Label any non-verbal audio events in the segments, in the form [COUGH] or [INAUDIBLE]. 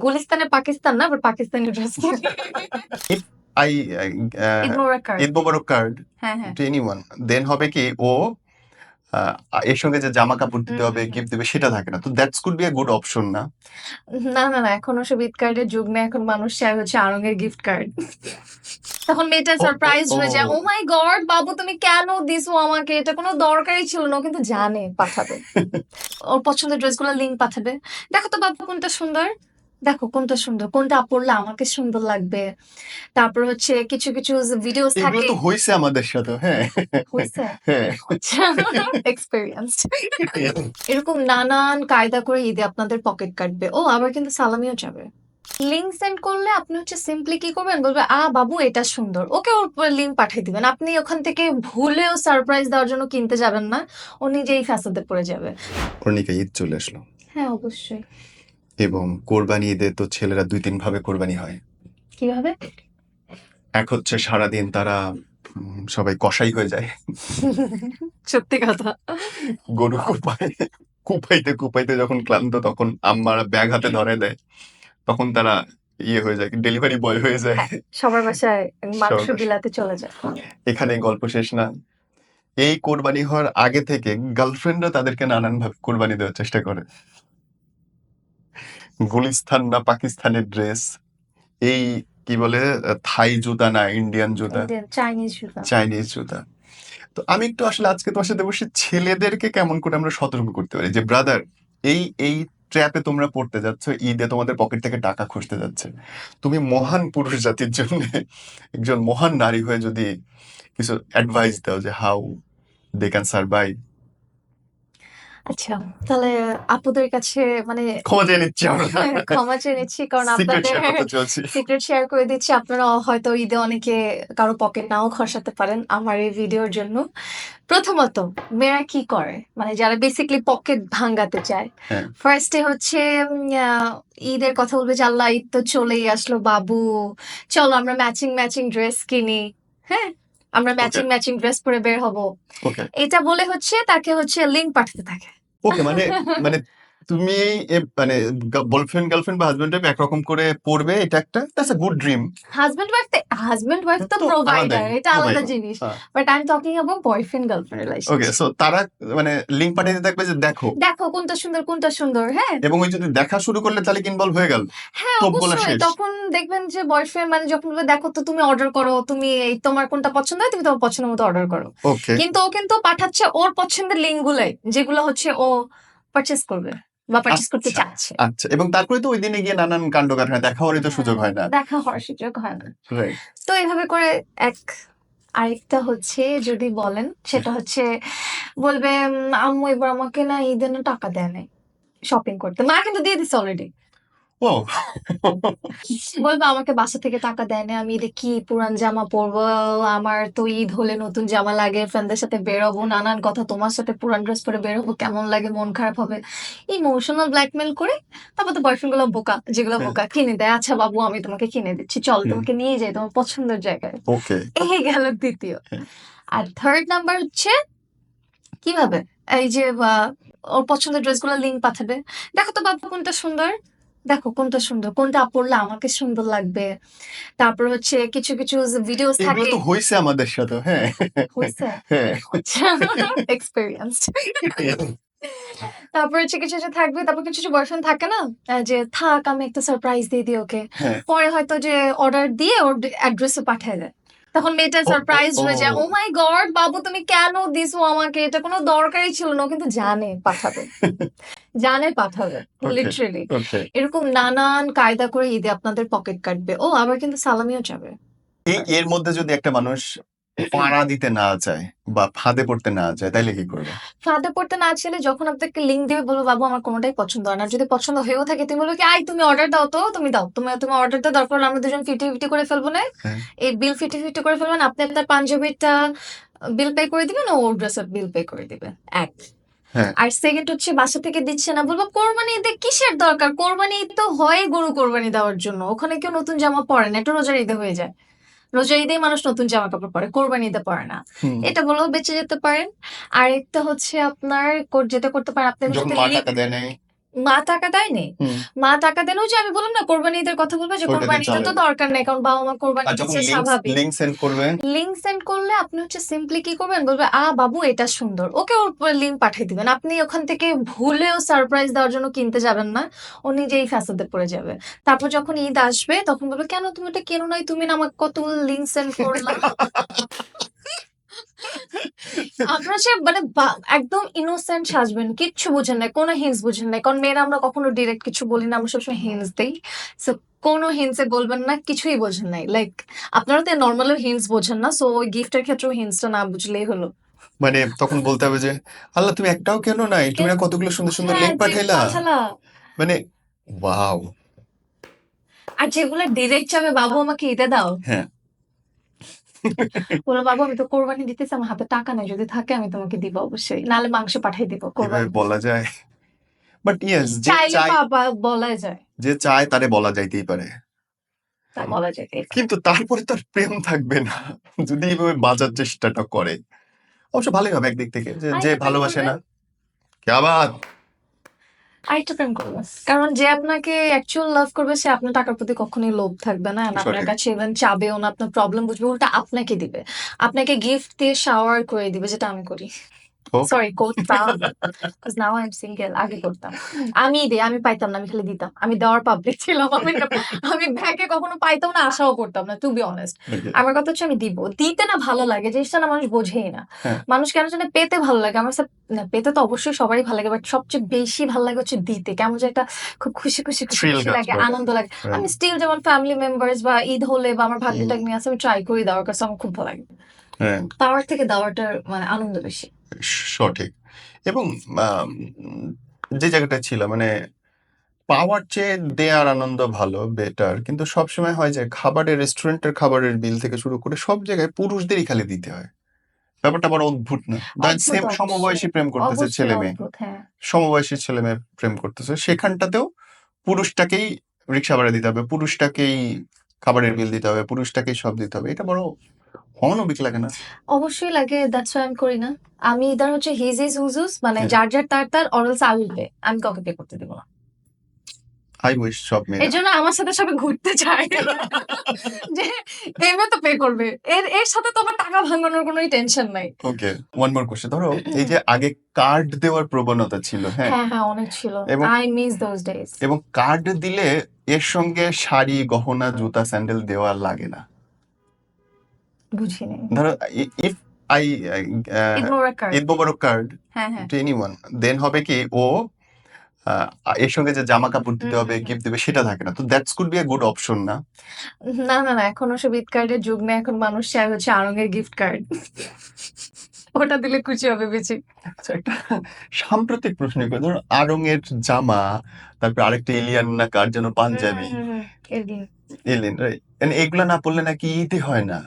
গুলিস্তানে পাকিস্তান না, but Pakistani dress uh, Eid Mubarak card. Eid Mubarak card হ্যাঁ, হ্যাঁ। Two anyone দেন হবে কি ও এর সঙ্গে যে জামা কাপড় দিতে হবে। গিফট দিবে সেটা থাকে না তো that's could be a good option না না, না, না। এখন ওসব ঈদ কার্ডের যুগ নেই। এখন মানুষ চায় হচ্ছে আড়ং-এর গিফট কার্ড। তখন মেয়েটা সারপ্রাইজ হয়ে যায়। ও। My god! বাবু তুমি কেন দিছো আমাকে? এটা কোনো দরকারই ছিল না।" কিন্তু জানে পাঠাবে। [LAUGHS] ওর পছন্দের ড্রেসগুলো লিংক পাঠাবে। "দেখো তো বাবু কোনটা সুন্দর? দেখো কোনটা সুন্দর? কোনটা পড়লে আমাকে সুন্দর লাগবে?" তারপর হচ্ছে কিছু, কিছু এগুলো থাকে তো হয়েছে আমাদের সাথে হ্যাঁ হইছে? হ্যাঁ আচ্ছা এরকম নানান কায়দা করে ঈদে আপনাদের পকেট কাটবে। ও আবার কিন্তু সালামিও যাবে। লিংক সেন্ড করলে আপনি হচ্ছে সিম্পলি কি করবেন? বলবে, "আ বাবু এটা সুন্দর।" ওকে ওর লিংক পাঠিয়ে দিবেন। আপনি ওখান থেকে ভুলেও সারপ্রাইজ দেওয়ার জন্য কিনতে যাবেন না। ও নিজেই ফ্যাসাদে পড়ে যাবে। অর্ণিকা ঈদ চলে আসলো হ্যাঁ, অবশ্যই। এবং কোরবানি ঈদে তো ছেলেরা দুই তিন ভাবে কোরবানি হয়। কীভাবে? এক হচ্ছে সারাদিন তারা উম, সবাই কসাই হয়ে যায়। সত্যি কথা। গরু কোপায় কুপাইতে কুপাইতে যখন ক্লান্ত তখন আম্মারা ব্যাগ হাতে ধরে দেয়। তখন তারা ইয়ে হয়ে যায় ডেলিভারি বয় হয়ে যায়। সবার বাসায় মাংস সবার বিলাতে চলে যায়। এখানে গল্প শেষ না। এই কোরবানি হওয়ার আগে থেকে গার্লফ্রেন্ডরা তাদেরকে নানান ভাবে কোরবানি দেওয়ার চেষ্টা করে। গুলিস্তান না পাকিস্তানের ড্রেস এই কি বলে থাই জুতা না ইন্ডিয়ান জুতা? চাইনিজ জুতা। চাইনিজ জুতা। তো আমি একটু আসলে আজকে তোমার সাথে বসে ছেলেদেরকে কেমন করে আমরা সতর্ক করতে পারি? যে ব্রাদার এই এই ট্র্যাপে তোমরা পড়তে যাচ্ছ ঈদে তোমাদের পকেট থেকে টাকা খুঁজতে যাচ্ছে। তুমি মহান পুরুষ জাতির জন্য একজন মহান নারী হয়ে যদি কিছু অ্যাডভাইস দাও যে হাউ দে ক্যান সার্ভাইভ আচ্ছা, তাহলে আপুদের কাছে মানে ক্ষমা চেয়ে নিচ্ছি আমরা। ক্ষমা চেয়ে নিচ্ছি কারণ আপনাদের সিক্রেট শেয়ার করে দিচ্ছি। আপনারা হয়তো ঈদে অনেকে কারও পকেট নাও খসাতে পারেন আমার এই ভিডিওর জন্য। প্রথমত মেয়েরা কি করে? মানে যারা বেসিকলি পকেট ভাঙাতে চায়। হ্যাঁ। ফার্স্টে হচ্ছে আহ, ঈদের কথা বলবে যে আল্লাহ ঈদ তো চলেই আসলো বাবু। চলো আমরা ম্যাচিং ম্যাচিং ড্রেস কিনি। হ্যাঁ আমরা ম্যাচিং ম্যাচিং ড্রেস পরে বের হব। এটা বলে হচ্ছে তাকে হচ্ছে লিঙ্ক পাঠাতে থাকে। ওকে মানে মানে তুমি মানে বয়ফ্রেন্ড গার্লফ্রেন্ড বা হাজবেন্ড ওয়াইফ একরকম করে পড়বে এটা একটা that's a good dream husband wife husband wife তো প্রোভাইডার এটা আলাদা জিনিস। But I am talking about boyfriend girlfriend okay so তারা মানে লিঙ্ক পাঠিয়ে দিতে থাকবে যে দেখো। দেখো কোনটা সুন্দর কোনটা সুন্দর হ্যাঁ। এবং ওই যদি দেখা শুরু করলে তাহলে ইনভলভ হয়ে গেল? হ্যাঁ অবশ্যই। তখন দেখবেন যে বয়ফ্রেন্ড মানে যখন বলবে, দেখো তো তুমি অর্ডার করো তুমি এই তোমার কোনটা পছন্দ হয় তুমি তোমার পছন্দ মতো অর্ডার করো। কিন্তু ও কিন্তু পাঠাচ্ছে ওর পছন্দের লিঙ্ক গুলাই যেগুলো হচ্ছে ও পারচেস করবে। বা পারচেস করতে আচ্ছা। চাচ্ছে। আচ্ছা এবং তারপরে তো ওই দিনে গিয়ে নানান কাণ্ড কারখানা দেখা হওয়ারই তো সুযোগ হয় না। দেখা হওয়ার সুযোগ হয় না। তো এইভাবে করে এক আরেকটা হচ্ছে যদি বলেন সেটা হচ্ছে বলবে আম্মু এবার আমাকে না ঈদে না টাকা দেয় নাই শপিং করতে। মা কিন্তু দিয়ে দিচ্ছে অলরেডি ও বলবে আমাকে বাসা থেকে টাকা দেয় না আমি ঈদে কি পুরান জামা পরবো? আমার তো ঈদ হলে নতুন জামা লাগে ফ্রেন্ডদের সাথে বেরোবো নানান কথা তোমার সাথে পুরান ড্রেস পরে বেরোবো কেমন লাগে মন খারাপ হবে। ইমোশনাল ব্ল্যাকমেল করে তারপর তো বয়ফ্রেন্ডগুলো বোকা যেগুলো হ্যাঁ। বোকা কিনে দেয় আচ্ছা বাবু আমি তোমাকে কিনে দিচ্ছি চল তোমাকে নিয়ে যাই তোমার পছন্দের জায়গায়। ওকে এই গেল দ্বিতীয়। হ্যাঁ। আর থার্ড নাম্বার হচ্ছে কীভাবে? এই যে ওর পছন্দের ড্রেসগুলো লিঙ্ক পাঠাবে। দেখো তো বাবু কোনটা সুন্দর। দেখো কোনটা সুন্দর কোনটা পড়লে আমাকে সুন্দর লাগবে। তারপর হচ্ছে কিছু কিছু ভিডিও থাকে। তো হয়েছে আমাদের সাথে হ্যাঁ। হয়েছে হ্যাঁ। এক্সপেরিয়েন্সড তারপর হচ্ছে কিছু কিছু থাকবে তারপর কিছু কিছু থাকে না? যে থাক আমি একটা সারপ্রাইজ দিয়ে দিই ওকে। হ্যাঁ। পরে হয়তো যে অর্ডার দিয়ে ওর অ্যাড্রেসে পাঠিয়ে দেয়। তখন মেয়েটা সারপ্রাইজ হয়ে যায় ও। মাই গড বাবু তুমি কেন দিছো আমাকে? এটা কোনো দরকারই ছিল না। কিন্তু জানে পাঠাবে। [LAUGHS] জানে পাঠাবে. লিটারেলি এরকম নানান কায়দা করে ঈদে আপনাদের পকেট কাটবে। ও আবার কিন্তু সালামিও যাবে এই এর মধ্যে যদি একটা মানুষ পাড়া দিতে না চায় বা ফাঁদে পড়তে না চায় তাইলে কি করবে? ফাঁদে পড়তে না ছেলে যখন আপনাকে লিঙ্ক দেবে বলব বাবু আমার কোনোটাই পছন্দ হয় না। যদি পছন্দ হয়েও থাকে তুমি বলবে কি আই তুমি অর্ডার দাও তো তুমি দাও। তুমি তুমি অর্ডার দাও দরকার হলে আমরা দুজন ফিফটি ফিফটি করে ফেলব না? হ্যাঁ। এই বিল ফিফটি ফিফটি করে ফেলবেন আপনি আপনার পাঞ্জাবিটা বিল পে করে দিবেন ও ড্রেসের বিল পে করে দিবে এক। হ্যাঁ। আর সেকেন্ড হচ্ছে বাসা থেকে দিচ্ছে না বলব কোরবানি ঈদে কিসের দরকার? কোরবানি ঈদ তো হয় গরু কোরবানি দেওয়ার জন্য। ওখানে কেউ নতুন জামা পরে না এটা রোজার ঈদে হয়ে যায়। রোজার ঈদেই মানুষ নতুন জামা কাপড় পরে কোরবানি ঈদে পরে না। এটা বলেও বেঁচে যেতে পারেন। আর একটা হচ্ছে আপনার যেটা করতে পারেন আপনি মা টাকা দেয়নি। মা টাকা দিলেও যে আমি বললাম না কোরবানি ঈদের কথা বলবে যে কোরবানি তো দরকার নেই কারণ বাবা মা কোরবানি দিচ্ছে স্বাভাবিক। লিঙ্ক সেন্ড করবেন? লিঙ্ক সেন্ড করলে আপনি হচ্ছে সিম্পলি কি করবেন? বলবে আ বাবু এটা সুন্দর। ওকে ওর লিঙ্ক পাঠিয়ে দিবেন। আপনি ওখান থেকে ভুলেও সারপ্রাইজ দেওয়ার জন্য কিনতে যাবেন না। ও নিজেই ফ্যাসাদে পড়ে যাবে। তারপর যখন ঈদ আসবে তখন বলবে কেন তুমি এটা কেন নাই? তুমি না আমাকে কত লিঙ্ক সেন্ড করলা? [LAUGHS] আপনারা সে মানে একদম ইনোসেন্ট সাজবেন কিচ্ছু বুঝেন না কোনো হিন্স বুঝেন না কারণ মেয়েরা আমরা কখনো ডিরেক্ট কিছু বলি না আমরা সবসময় হিন্স দেই। সো কোনো হিন্সে বলবেন না কিছুই বোঝেন নাই। লাইক আপনারা তো নর্মালি হিন্স বোঝেন না সো ওই গিফটের ক্ষেত্রেও হিন্সটা না বুঝলেই হলো। মানে তখন বলতে হবে যে আল্লাহ তুমি একটাও কেন নাই? তুমি না কতগুলো সুন্দর সুন্দর হ্যাঁ, পাঠাইলা? মানে ওয়াও আর যেগুলো ডিরেক্ট যাবে বাবু আমাকে ঈদে দাও। হ্যাঁ। বলো বাবু আমি তো কোরবানি দিতেছি আমার হাতে টাকা নেই যদি থাকে আমি তোমাকে দিব অবশ্যই। নাহলে মাংস পাঠিয়ে দিব কোরবানি বলা যায়। বাট ইয়েস যে চাইলে চায় বাবা বলা যায়। যে চায় তারে বলা যাইতেই পারে। তা বলা যায় কিন্তু তারপরে তার প্রেম থাকবে না। যদি এইভাবে বাজার চেষ্টাটা করে। অবশ্য ভালোই হবে একদিক থেকে যে যে ভালোবাসে না। কে আবার? আরেকটা প্রেম করবে কারণ যে আপনাকে অ্যাকচুয়াল লাভ করবে সে আপনার টাকার প্রতি কখনোই লোভ থাকবে না। And আপনার কাছে ইভেন চাবেও না আপনার প্রবলেম বুঝবে উল্টা আপনাকে দিবে। আপনাকে গিফট দিয়ে শাওয়ার করে দিবে যেটা আমি করি। সরি করতাম নাও আই এম সিঙ্গেল আগে করতাম। আমি দিই আমি পাইতাম না আমি খালি দিতাম। আমি দেওয়ার পাবলিক ছিলাম আমি আমি ব্যাংকে কখনো পাইতাম না আশাও করতাম না টু বি অনেস্ট আমার কথা হচ্ছে আমি দিব। দিতে না ভালো লাগে জিনিসটা না মানুষ বোঝেই না। হ্যাঁ। মানুষ কেন জানে পেতে ভালো লাগে আমার না পেতে তো অবশ্যই সবারই ভালো লাগে বাট সবচেয়ে বেশি ভালো লাগে হচ্ছে দিতে। কেমন যে একটা খুব খুশি খুশি খুশি লাগে আনন্দ লাগে। আমি স্টিল যেমন ফ্যামিলি মেম্বার্স বা ঈদ হলে বা আমার ভাগ্যটা নিয়ে আসে আমি ট্রাই করি দেওয়ার কাছে আমার খুব ভালো লাগে। পাওয়ার থেকে দেওয়াটার মানে আনন্দ বেশি। সঠিক। এবং আম, যে জায়গাটা ছিল মানে পাওয়ার চেয়ে দেয়ার আনন্দ ভালো বেটার কিন্তু সবসময় হয় যে খাবারের রেস্টুরেন্টের খাবারের বিল থেকে শুরু করে সব জায়গায় পুরুষদেরই খালি দিতে হয়। ব্যাপারটা বড় অদ্ভুত না? অদ্ভুত সেম অবশ্যই। সমবয়সী প্রেম করতেছে অবশ্যই ছেলে মেয়ে। অদ্ভুত, হ্যাঁ। সমবয়সী ছেলে মেয়ে প্রেম করতেছে সেখানটাতেও পুরুষটাকেই রিক্সা ভাড়া দিতে হবে পুরুষটাকেই খাবারের বিল দিতে হবে পুরুষটাকেই সব দিতে হবে এটা বড় অমানবিক লাগে না? অবশ্যই লাগে দ্যাটস আমি করি না। আমি ইদার হচ্ছে হিজ ইজ হুজুস মানে হ্যাঁ। যার যার তার তার অরলস আই উইল পে আমি কাউকে পে করতে দেবো না। আই উইশ সব মেয়ে এর জন্য আমার সাথে সবাই ঘুরতে চায় যে এমএ তো পে করবে। এর এর সাথে তো আমার টাকা ভাঙানোর কোনো টেনশন নাই। ওকে ওয়ান মোর কোশ্চেন ধরো এই যে আগে কার্ড দেওয়ার প্রবণতা ছিল হ্যাঁ? হ্যাঁ হ্যাঁ অনেক ছিল। আই মিস দোজ ডেজ এবং কার্ড দিলে এর সঙ্গে শাড়ি গহনা জুতা স্যান্ডেল দেওয়া লাগে না। ধরো if I Eid Mubarak card to anyone then হবে কি ও এর সঙ্গে যে জামা কাপড় দিতে হবে গিফট দেবে সেটা থাকে না। তো that's could be a good option না? না না না এখন ওসব ঈদ কার্ডের যুগ নেই এখন মানুষ চায় হচ্ছে আরঙের গিফট কার্ড ওটা দিলে খুশি হবে বেশি। আচ্ছা একটা সাম্প্রতিক প্রশ্ন করি। ধরো আরঙের জামা তারপর আরেকটা এলিয়ান না কার যেন পাঞ্জাবি। হুম, এলিয়ান রাইট এগুলা না পড়লে নাকি ঈদই হয় না।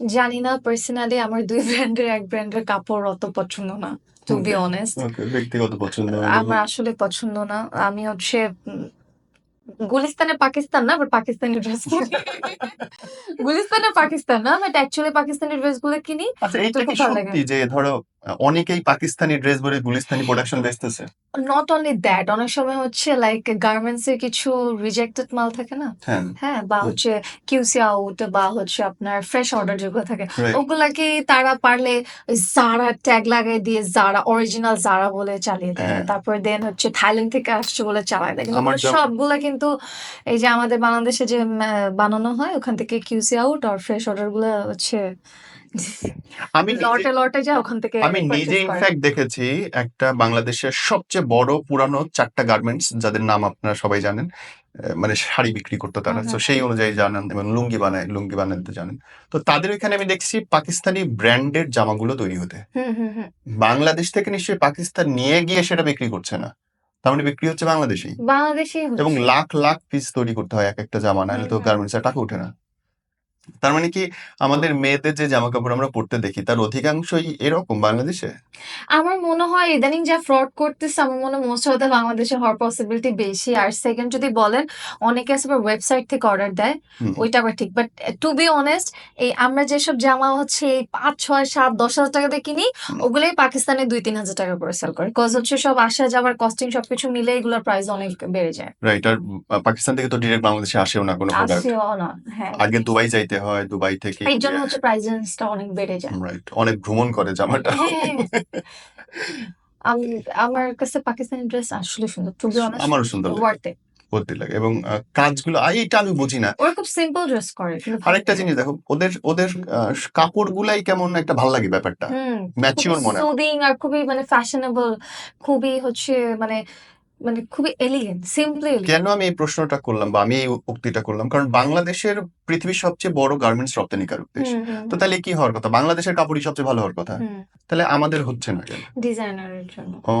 জানি না পার্সোনালি আমার দুই ব্র্যান্ডের এক ব্র্যান্ডের কাপড় অত পছন্দ না টু বি অনেস্ট ব্যক্তিগত পছন্দ আমার আসলে পছন্দ না। আমি হচ্ছে গুলিস্তানে পাকিস্তান না বাট পাকিস্তানি ড্রেস কিনি। [LAUGHS] গুলিস্তানে পাকিস্তান না বাট অ্যাকচুয়ালি পাকিস্তানি ড্রেসগুলো কিনি। আচ্ছা এইটা কি। সত্যি যে ধরো অনেকেই পাকিস্তানি ড্রেস পরে গুলিস্তানি প্রোডাকশন বেচতেছে নট অনলি দ্যাট অনেক সময় হচ্ছে লাইক গার্মেন্টস এর কিছু রিজেক্টেড মাল থাকে না? হ্যাঁ। হ্যাঁ বা হচ্ছে কিউসি আউট বা হচ্ছে আপনার ফ্রেশ অর্ডার যেগুলো থাকে. ওগুলাকে তারা পারলে জারা ট্যাগ লাগাই দিয়ে জারা অরিজিনাল জারা বলে চালিয়ে দেয়। হ্যাঁ। তারপর দেন হচ্ছে থাইল্যান্ড থেকে আসছে বলে চালায় দেয়। কিন্তু সবগুলা কিন্তু এই যে আমাদের বাংলাদেশে যে বানানো হয় ওখান থেকে কিউসি আউট আর ফ্রেশ অর্ডারগুলো হচ্ছে আমি লটে লটে যায় ওখান থেকে আমি নিজে ইনফ্যাক্ট দেখেছি একটা বাংলাদেশের সবচেয়ে বড় পুরানো চারটা গার্মেন্টস যাদের নাম আপনারা সবাই জানেন মানে শাড়ি বিক্রি করতো তারা। তো সেই অনুযায়ী জানেন এবং লুঙ্গি বানায় লুঙ্গি বানাতে জানেন। তো তাদের ওইখানে আমি দেখছি পাকিস্তানি ব্র্যান্ডের জামাগুলো তৈরি হতে। বাংলাদেশ থেকে নিশ্চয়ই পাকিস্তান নিয়ে গিয়ে সেটা বিক্রি করছে না। তার মানে বিক্রি হচ্ছে বাংলাদেশেই। বাংলাদেশে এবং লাখ লাখ পিস তৈরি করতে হয় এক একটা জামা নাহলে তো হুম। টাকা ওঠে না। তার মানে কি আমাদের মেয়েদের যে জামা কাপড় আমরা পরতে দেখি তার অধিকাংশই এরকম বাংলাদেশে? আমার মনে হয় ইদানিং যা ফ্রড করতেছে আমার মনে হয় মোস্ট হয়তো বাংলাদেশে হওয়ার পসিবিলিটি বেশি। আর সেকেন্ড যদি বলেন অনেকে আছে ওয়েবসাইট থেকে অর্ডার দেয় ওইটা আবার ঠিক। বাট টু বি অনেস্ট এই আমরা যেসব জামা হচ্ছে এই পাঁচ ছয় সাত দশ হাজার টাকা দিয়ে কিনি ওগুলোই পাকিস্তানে দুই তিন হাজার টাকা করে সেল করে। কজ হচ্ছে সব আসা যাওয়ার কস্টিং সবকিছু মিলে এগুলোর প্রাইস অনেক বেড়ে যায়। রাইট আর পাকিস্তান থেকে তো ডিরেক্ট বাংলাদেশে আসেও না কোনো প্রোডাক্ট আসেও না হ্যাঁ। আগে দুবাই যাইতে হয় দুবাই থেকে এই জন্য হচ্ছে প্রাইস রেঞ্জটা অনেক বেড়ে যায়। রাইট অনেক ভ্রমণ করে জামাটা। হ্যাঁ। আমার কাছে পাকিস্তানি ড্রেস আসলে সুন্দর টু বি অনেস্ট আমারও সুন্দর লাগে। ওয়ার্থ বলতে লাগে। এবং কাজগুলো এইটা আমি বুঝি না। ওরা খুব সিম্পল ড্রেস করে আরেকটা জিনিস দেখো ওদের ওদের কাপড় গুলাই কেমন একটা ভালো লাগে ব্যাপারটা। ম্যাচিওর মনে হয়। সুদিং আর খুবই মানে ফ্যাশনেবল খুবই হচ্ছে মানে মানে খুবই এলিগেন্ট সিম্পলি কেন আমি এই প্রশ্নটা করলাম বা আমি এই উক্তিটা করলাম? কারণ বাংলাদেশের পৃথিবীর সবচেয়ে বড় গার্মেন্টস রপ্তানিকারক দেশ তো তাহলে কি হওয়ার কথা? বাংলাদেশের কাপড়ই সবচেয়ে ভালো হওয়ার কথা? তাহলে আমাদের হচ্ছে না কেন? ডিজাইনারের জন্য। ও।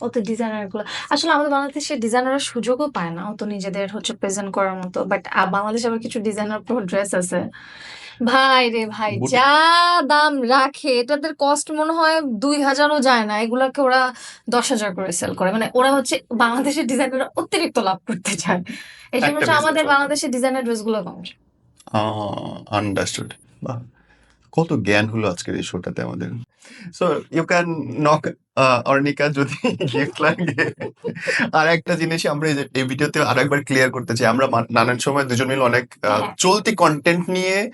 অত ডিজাইনারগুলো আসলে আমাদের বাংলাদেশে ডিজাইনারের সুযোগও পায় না অত নিজেদের হচ্ছে প্রেজেন্ট করার মতো বাট বাংলাদেশে আবার কিছু ডিজাইনার প্রো ড্রেস আছে। ভাই রে ভাই বুটি- যা দাম রাখে এটাদের কস্ট মনে হয় দুই হাজারও যায় না এগুলাকে ওরা দশ হাজার করে সেল করে। মানে ওরা হচ্ছে বাংলাদেশের ডিজাইনার অতিরিক্ত লাভ করতে চায়। এই জন্য একটা হচ্ছে আমাদের বাংলাদেশের ডিজাইনার ড্রেসগুলো কম। আন্ডারস্টুড বাহ কত জ্ঞান হলো আজকের এই শোটাতে আমাদের। So you can knock Arnika যদি [LAUGHS] গিফট লাগে। আর একটা জিনিস আমরা এই যে- এই ভিডিওতে আরেকবার ক্লিয়ার করতে চাই আমরা মা- নানান সময় দুজন মিলে অনেক আহ, হ্যাঁ। চলতি কন্টেন্ট নিয়ে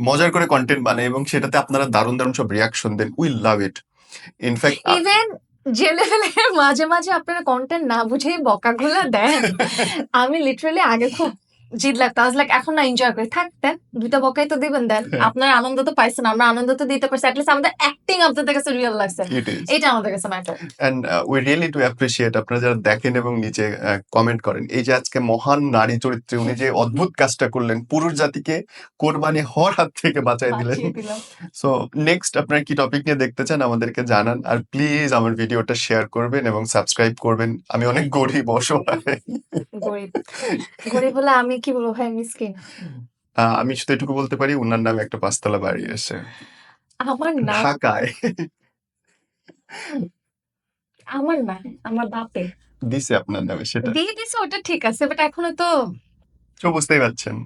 মজার করে কন্টেন্ট বানাই এবং সেটাতে আপনারা দারুণ দারুণ সব reaction then. We love it in fact even যে লেভেলে মাঝে মাঝে আপনারা কন্টেন্ট না বুঝেই বকাগুলা দেন। [LAUGHS] আমি লিটারালি আগে খুব জিদ লাগতো। আজ লাইক এখন না এনজয় করি। থাক দেন দুইটা বকাই তো দিবেন দেন। হ্যাঁ। আপনার আনন্দ তো পাইছেন আমরা আনন্দ তো দিতে পারছি। অ্যাটলিস্ট আমাদের অ্যাক্টিং আপনাদের কাছে রিয়েল লাগছে। এটা আমাদের কাছে matter and we really to appreciate আপনারা যারা দেখেন এবং নিচে কমেন্ট করেন। এই যে আজকে মহান নারী চরিত্রে উনি যে অদ্ভুত কাজটা করলেন পুরুষ জাতিকে কোরবানি হওয়ার হাত থেকে বাঁচাই দিলেন। সো নেক্সট আপনারা কি টপিক নিয়ে দেখতে চান আমাদেরকে জানান। আর প্লিজ আমার ভিডিওটা শেয়ার করবেন এবং সাবস্ক্রাইব করবেন। আমি অনেক গরিব অসহায়। গরিব। গরিব হলে আমি কি বলব ভাই মিসকিন? আমি শুধু এটুকু বলতে পারি ওনার নামে একটা পাঁচতলা বাড়ি আছে। আমার না ঢাকায়। আমার না আমার বাপে দিছে আপনার নামে সেটা। দিয়ে দিছে ওটা ঠিক আছে বাট এখনও তো তো বুঝতেই পারছেন।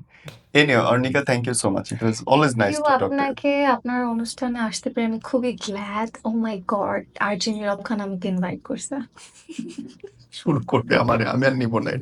Anyway Arnika thank you so much it was always nice to talk আপনাকে আপনার অনুষ্ঠানে আসতে পেরে আমি খুবই glad O my god Arjan রব খান আমাকে ইনভাইট করছে। শুরু করবে আমার আমি আর নিব না।